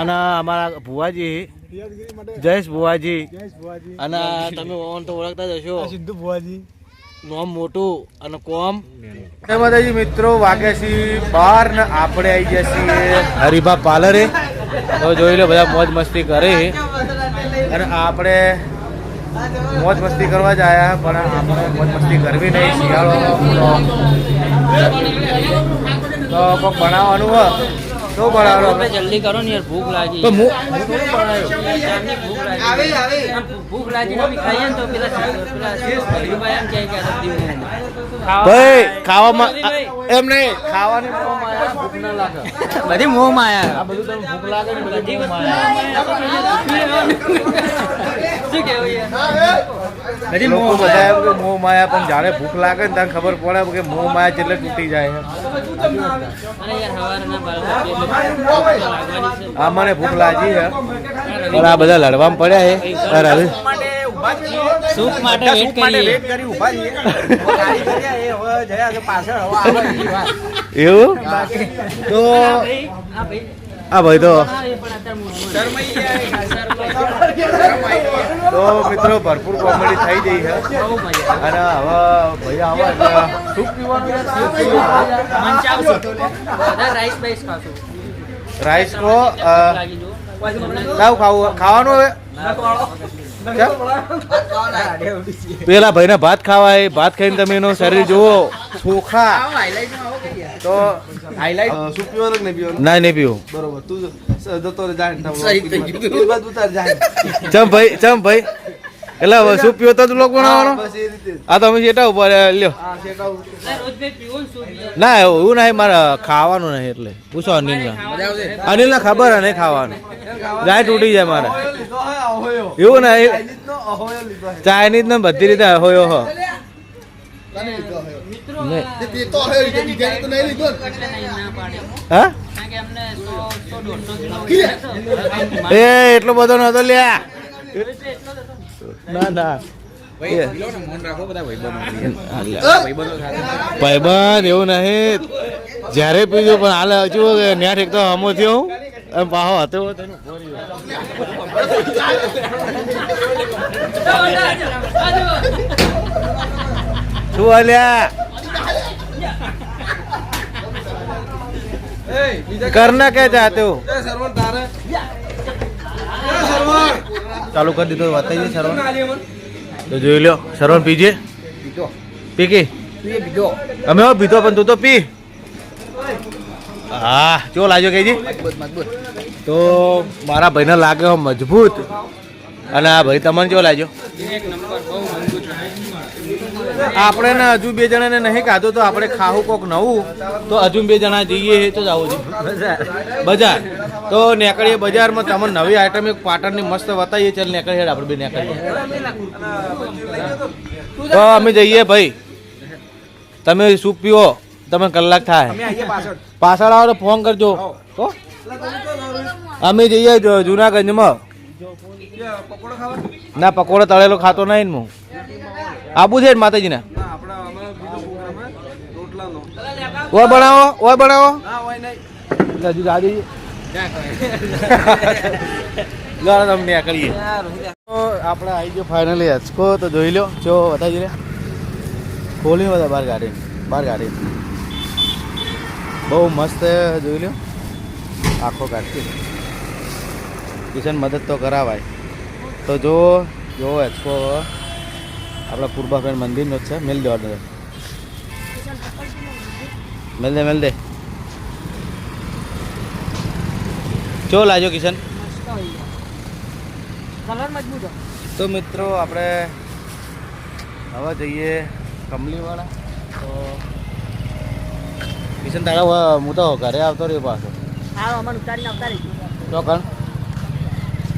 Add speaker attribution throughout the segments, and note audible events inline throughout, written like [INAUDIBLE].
Speaker 1: અને અમારા ભુવાજી જયેશ ભુવાજી. અને તમે ઓન તો ઓળખતા જ હશો.
Speaker 2: સિદ્ધુ ભુવાજી.
Speaker 1: નોમ મોટું અને કોમ. માતાજી મિત્રો વાગે છે બહાર ને આપણે આવી ગયા છીએ હરિભા પાર્લરે. તો જોઈ લો બધા મોજ મસ્તી કરે અને આપણે મોજ મસ્તી કરવા જ આવ્યા પણ આપણે મોજ મસ્તી કરવી નહીં શિયાળો તો બનાવવાનું હોય. શું આપણે.
Speaker 3: જલ્દી કરો ને યાર ભૂખ લાગી.
Speaker 1: તો હું
Speaker 3: ભૂખ લાગી. ભૂખ લાગી. ને ખાઈએ ને તો પેલા પેલા એમ કે આ
Speaker 1: ભાઈ ખાવામાં એમ નહીં. ખાવાની ભૂખ ના લાગે.
Speaker 3: બધી મોહ માયા.
Speaker 1: આ બધું તમને ભૂખ લાગે ને બધી
Speaker 3: મોહ
Speaker 1: માયા. લોકો
Speaker 3: મોહ
Speaker 1: બધા
Speaker 3: માયા
Speaker 1: એમ કે મોહ માયા પણ જ્યારે ભૂખ લાગે ને ત્યારે ખબર પડે કે મોહ માયા જેટલે તૂટી જાય આ મને ભૂખ લાગી છે. પણ આ બધા લડવામાં પડ્યા છે. હવે
Speaker 3: માટે વેટ કરીએ.
Speaker 1: એવું તો
Speaker 3: હા ભાઈ.
Speaker 1: આ ભાઈ તો તો મિત્રો ભરપૂર કોમેડી થઈ ગઈ છે. અને હવે ભાઈ આવા એટલે શું પીવાનું
Speaker 3: રાઈસ બાઈસ ખાશું.
Speaker 1: રાઈસ કો સાવ ખાવું ખાવાનું હવે? પેલા ભાઈને ભાત ખાવાય ભાત ખાઈને તમે એનું શરીર જુઓ. ચોખા તો
Speaker 2: હાઈલાઈટ શું પીવાનું કે નહીં પીવાનું?
Speaker 1: ના નહીં પીવું.
Speaker 2: બરોબર તું જતો રે જાય જાય
Speaker 1: ચમ ભાઈ ચમ ભાઈ. એટલે શું પીવો તો લોક બનાવવાનો? આ તો અમે સેટા ઉપર લ્યો.
Speaker 2: હા શેકાવું
Speaker 3: રોજ બે પીવો ને
Speaker 1: એવું નહીં મારે ખાવાનું નહીં એટલે. પૂછો અનિલ અનિલ ને ખબર હે નહીં ખાવાનું. ગાય તૂટી જાય મારે. એવું નહીં ચાઇનીઝ ને બધી રીતે
Speaker 2: અહોયો
Speaker 1: હા. એ એટલો બધો નતો લ્યા. ના ના. ભાઈબંધ એવું નહીં. જ્યારે પીજો પણ હાલ હજુ ન્યા ઠેક તો હમો થયો હું. અને પાહો હતો તેનો શું હાલ્યા? કરના કે ચાહતે હો ચાલુ કરી દીધો બતાવીએ સરવણ. તો જોઈ લ્યો સરવણ પીજે? પી કે? અમે પીધો પણ તું તો પી. હા ચો લાગ્યો કેજી તો મારા ભાઈને લાગે મજબૂત. અને આ ભાઈ તમને જો લાગ્યો? આપણે ને હજુ બે જણાને નહીં ખાધું તો આપણે ખાવું કોક નવું. તો હજુ બે જણા જઈએ તો જ આવું છે બજાર. તો નેકળીએ બજારમાં તમને નવી આઈટમ એક પાટણની મસ્ત બતાવીએ ચાલ નેકળીએ હેડ આપણે બે નેકળીએ. તો અમે જઈએ ભાઈ. તમે સૂપ પીવો. તમે કલાક થાય. પાછળ. આવો તો ફોન કરજો. અમે જઈએ જો જુનાગંજમાં. ના પકોડો તળેલો ખાતો નહીં હું. આબુ છે માતાજીને? ઓય બનાવો ઓય બનાવો. હજુ દાદી તમને કરીએ આપણે આવી ગયો ફાઇનલી હચકો તો જોઈ લો જો બતાવી રે ખોલી બધા બાર ગાડી બાર ગાડી. બહુ મસ્ત જોઈ લો આખો કાઢતી કિશન મદદ તો કરાવાય. તો જો જો એક્સપો આપણા પૂર્વાફેન મંદિરનો જ છે. મેલ દે ઓર્ડર મેલ દે મેલ દે. ચો લાજો કિશન. તો મિત્રો, આપણે હવે જઈએ કમલીવાળા. તો કિશન તારા હું તો ઘરે આવતો રહ્યો પાછો. તો કણ?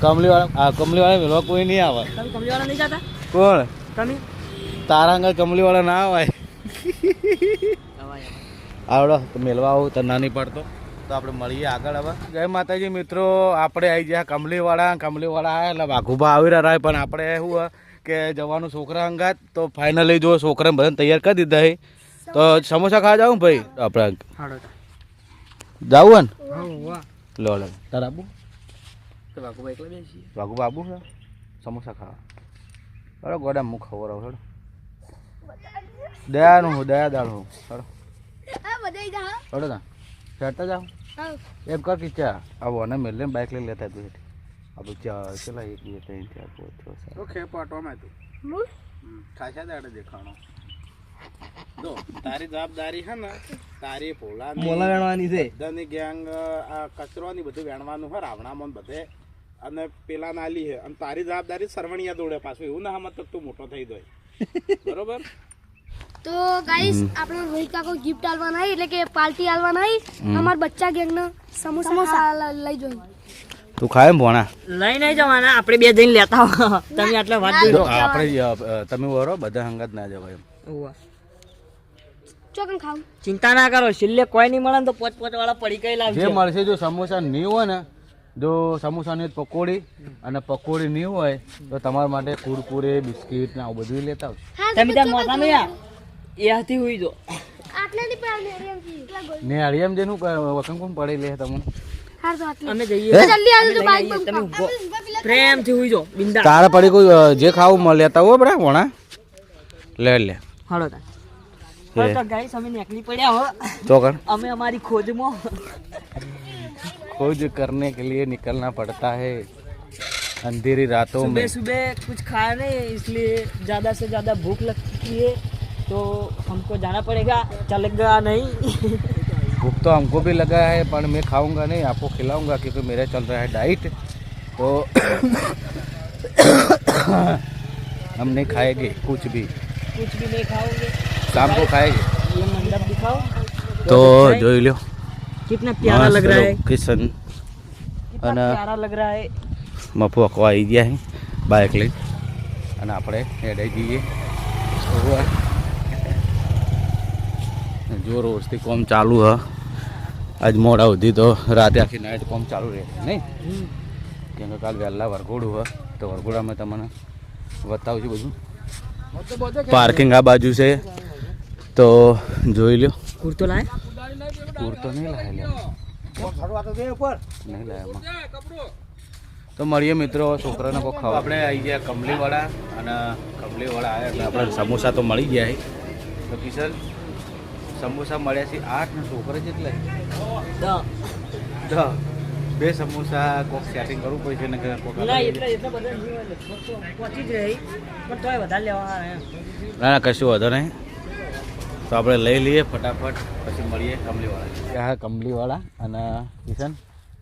Speaker 1: કમલીવાળા કમલીવાળા મેળવા કોઈ નહીં આવે.
Speaker 3: કમલીવાળા નહીં જતા?
Speaker 1: કોણ?
Speaker 3: તમે?
Speaker 1: તારા અંગર કમલીવાળા ના આવે. આવડો મેળવા આવું તો ના નહીં પડતો. તો આપણે મળીએ આગળ હવે. જય માતાજી મિત્રો આપણે આવી ગયા કમલીવાળા. કમલીવાળા આવ્યા એટલે વાઘુભા આવી રહ્યા રહે પણ આપણે શું કે જવાનું છોકરા અંગાત તો ફાઇનલી જો છોકરાને બધાને તૈયાર કરી દીધા તો સમોસા ખાવા જાવ ભાઈ? આપણે
Speaker 3: હાડો
Speaker 1: જાવું ને? લો લો. તારા આબુ વાગુ બાબુ છે? સમોસા ખાવા. બરાબર ગોડા હું ખબર આવું હેડો દયાનું હું દયા દાળ હું હેડો હેડો ના ચડતા જાઓ. એમ કર કે ચા. આવો અને મેલે બાઇક લઈ લેતા તું હેઠી આપણે ચા ચલા એક બે ત્રણ ચાર પાંચ છ સાત.
Speaker 2: ઓકે પાટવામાં તું. ખાસા દાડે દેખાણો. જો તારી જવાબદારી છે ને તારી ભોલા
Speaker 3: મોલા વેણવાની છે.
Speaker 2: બધાની ગેંગ આ કચરો ની બધું વેણવાનું હોય રાવણામાં બધે. અને પેલા નાલી છે અને તારી જવાબદારી સરવણિયા દોડે પાછું. એવું ના હમત તું મોટો થઈ જાય. [LAUGHS] બરોબર?
Speaker 4: તો ગાઈસ આપણે રોહિત કાકો ગિફ્ટ આલવાના નહીં એટલે કે પાર્ટી આલવાના નહીં અમાર બચ્ચા ગેંગ ને સમોસા લઈ જોઈ
Speaker 1: તું ખાય એમ ભોણા?
Speaker 3: લઈ નહીં જવાના આપણે બે જઈને લેતા તમે આટલા વાત
Speaker 1: આપણે તમે વરો બધા હંગાત ના જવાય એમ.
Speaker 4: ચોકન ખાવ.
Speaker 3: ચિંતા ના કરો છેલ્લે કોઈ નહીં મળે ને તો પોચ પોચ વાળા પડી કઈ
Speaker 1: જે મળશે જો સમોસા નહીં હોય ને જો સમોસાની પકોડી અને પકોડી નહીં હોય તો તમારા માટે કુરકુરે બિસ્કિટ ને આવું બધું લેતા આવશે
Speaker 3: તમે ત્યાં મોટા નહીં એ હુઈ જો.
Speaker 4: ની
Speaker 1: હળિયામ જેનું વકમ કોણ પડે લે તમને?
Speaker 3: અમે જઈએ. પ્રેમથી હુઈ જો
Speaker 1: તારા પડી કોઈ જે ખાવું લેતા હોય બરાબર ભોણા લે લે.
Speaker 3: હાલો તા બસ તો ગાઈસ અમે નીકળી પડ્યા હો
Speaker 1: ચોકર
Speaker 3: અમે અમારી ખોજમાં
Speaker 1: खोज करने के लिए निकलना पड़ता है अंधेरी रातों
Speaker 3: सुबह
Speaker 1: में
Speaker 3: सुबह कुछ खाया नहीं इसलिए ज़्यादा से ज़्यादा भूख लगती है तो हमको जाना पड़ेगा चलेगा नहीं
Speaker 1: भूख तो हमको भी लगा है पर मैं खाऊंगा नहीं आपको खिलाऊंगा क्योंकि मेरा चल रहा है डाइट तो हम नहीं खाएंगे कुछ भी
Speaker 3: कुछ भी नहीं खाओगे
Speaker 1: शाम को खाएंगे
Speaker 3: ये मंडप दिखाओ
Speaker 1: तो જોઈ લ્યો
Speaker 3: कितना प्यारा लग रहा है
Speaker 1: કિશન
Speaker 3: कितना
Speaker 1: અને
Speaker 3: प्यारा लग रहा है
Speaker 1: મફુ અકો આવી ગયા છે બાઇક લઈ અને આપણે હેડાઈ જઈએ ઓવે. જોર ઓરથી કોમ ચાલુ હ આજ મોડા સુધી તો રાતે આખી નાઇટ કોમ ચાલુ રહે નહીં કેમ કે કાલ વહેલા વરઘોડું હ તો વરઘોડામાં તમને બતાવું છું બધું પાર્કિંગ આ બાજુ છે તો જોઈ
Speaker 3: લો કુર્તો
Speaker 1: લાય. કુર્તો નહીં લાય નહીં લાય તો મળીએ મિત્રો છોકરાને કોઈ ખાવા. આપણે આવી ગયા કમલીવાળા અને કમલીવાળા આવ્યા એટલે આપણે સમોસા તો મળી ગયા તો કિશન સમોસા મળ્યા છે આઠ ને છોકરા જેટલા દ બે સમોસા કોક સેટિંગ કરવું પડે છે.
Speaker 3: ના
Speaker 1: ના કશું વધો નહીં. તો આપણે લઈ લઈએ ફટાફટ પછી મળીએ કમલીવાળા. હા કમલીવાળા અને કિશન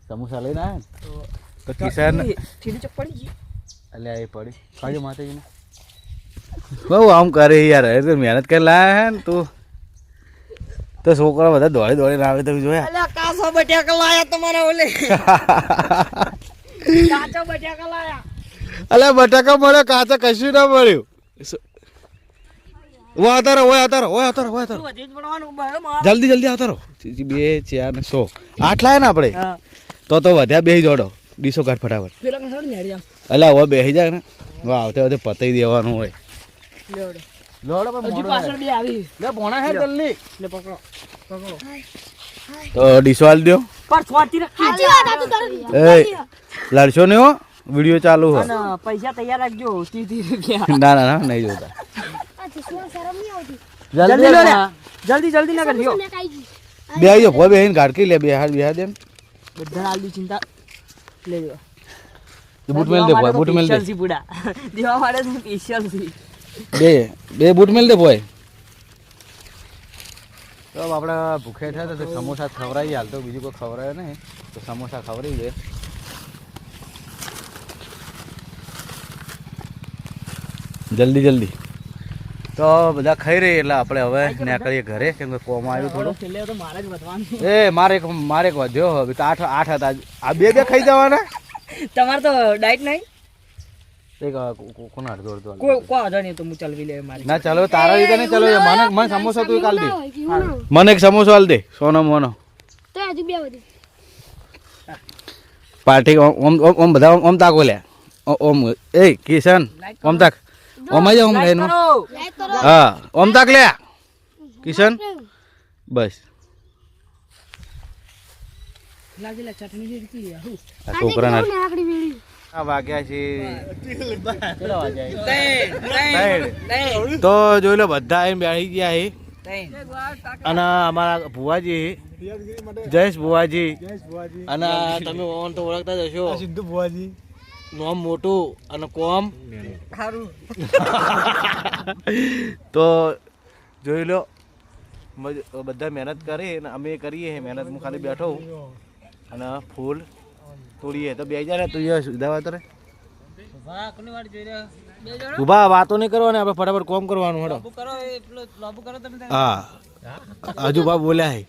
Speaker 1: સમોસા લઈને આવ્યા ને? તો કિશન
Speaker 3: પડી
Speaker 1: અલ્યા એ પડી. ખાજો માતાજીને. બહુ આમ કરે યાર એ તો મહેનત કરી લાયા હે ને તું. તો છોકરા બધા દોડી દોડીને આવે તો જોયા.
Speaker 3: અલ્યા કાચા બટાકા લાયા તમારા ઓલે. [LAUGHS] કાચો બટાકા લાયા.
Speaker 1: અલ્યા બટાકા મળ્યો કાચા કશું ના મળ્યું. ઓ આતા રહો ઓય આવતા રહો ઓય આવતા રહો ઓય આવતા રહો
Speaker 3: વધી જ પડવાનું ભાઈ માર
Speaker 1: જલ્દી જલ્દી આતા રહો બે ચાર ને સો. આઠ લાયા ને આપણે? તો તો વધ્યા બેસી જોડો. ડીસો કાઢ ફટાફટ.
Speaker 3: ને
Speaker 1: અલ્યા હવે બેસી જાય ને. વાહ આવતે આવતે પતાઈ દેવાનું હોય.
Speaker 3: લેવડો.
Speaker 1: લોડો
Speaker 3: હજુ પાછળ બે આવી.
Speaker 1: લે ભોણા હે જલ્દી.
Speaker 3: લે પકડો પકડો.
Speaker 1: તો ડીસો આલ દો લડશો નહીં હો? વીડિયો ચાલુ
Speaker 3: હોય પૈસા તૈયાર રાખજો
Speaker 1: ના ના ના નહીં જોતા.
Speaker 4: આ થીસમાં શરમ નહીં આવતી
Speaker 3: જલ્દી લો લે જલ્દી જલ્દી ના કરજો
Speaker 4: મેં કાઈ ગઈ
Speaker 1: બે આવી જાઓ બે બેહીને ગાડકી લે બે હાથ બે હાથ એમ
Speaker 3: બધા આલુ ચિંતા લે લો
Speaker 1: બૂટ મેલ દે બોય બૂટ મેલ દે
Speaker 3: સ્પેશિયલ પૂડા દેવા માટે તો સ્પેશિયલ છે
Speaker 1: બે બે બૂટ મેલ દે બોય તો આપણે ભૂખે થયા તો સમોસા ખવડાવી હાલ તો બીજું કોઈ ખવડાવે નહીં તો સમોસા ખવડાવી દે જલ્દી જલ્દી તો બધા ખાઈ રહી એટલે આપણે હવે નીકળીએ ઘરે. કેમ કે કોમ આવ્યું થોડું. એ મારે એક મારે એક વધ્યો હવે. તો આઠ આઠ હતા. આ બે બે ખાઈ જવાના?
Speaker 3: તમારે તો ડાયટ નહીં?
Speaker 1: એક અ, કો- કો- કોના અડધો અડધો
Speaker 3: કોઈ કોઈ વાંધો નહીં તો હું ચલવી લે મારી
Speaker 1: ના ચાલો તારા રીતે નહીં ચાલો મને મને સમોસા તું કાલ દે.
Speaker 4: હોય કે એવું ના હોય.
Speaker 1: મને એક સમોસો હાલ દે સોનો મોનો. પાર્ટી ઓમ ઓમ બધા ઓમ- ઓમ તાકો લે. ઓમ એ કિશન ઓમ તાક. ઓમ આવી ઓમ એનું. હા ઓમ તાક લે. કિશન? બસ? આ વાગ્યા છે. તો જોઈ લો બધા આવીને બેસી ગયા છે. અને અમારા ભુવાજી. જયેશ ભુવાજી. અને તમે ઓન તો ઓળખતા જ હશો. સિદ્ધુ ભુવાજી. નોમ મોટું અને કોમ. તો જોઈ લો. બધા મહેનત કરે ને અમે કરીએ છીએ મહેનત. હું ખાલી બેઠો હું. અને ફૂલ તોડીએ. તો બે હજાર તું સુધાવા રે? ઊભા વાતો નહીં કરવાની આપણે ફટાફટ કોમ કરવાનું હેડો. હા. હજુ બા બોલ્યા હે.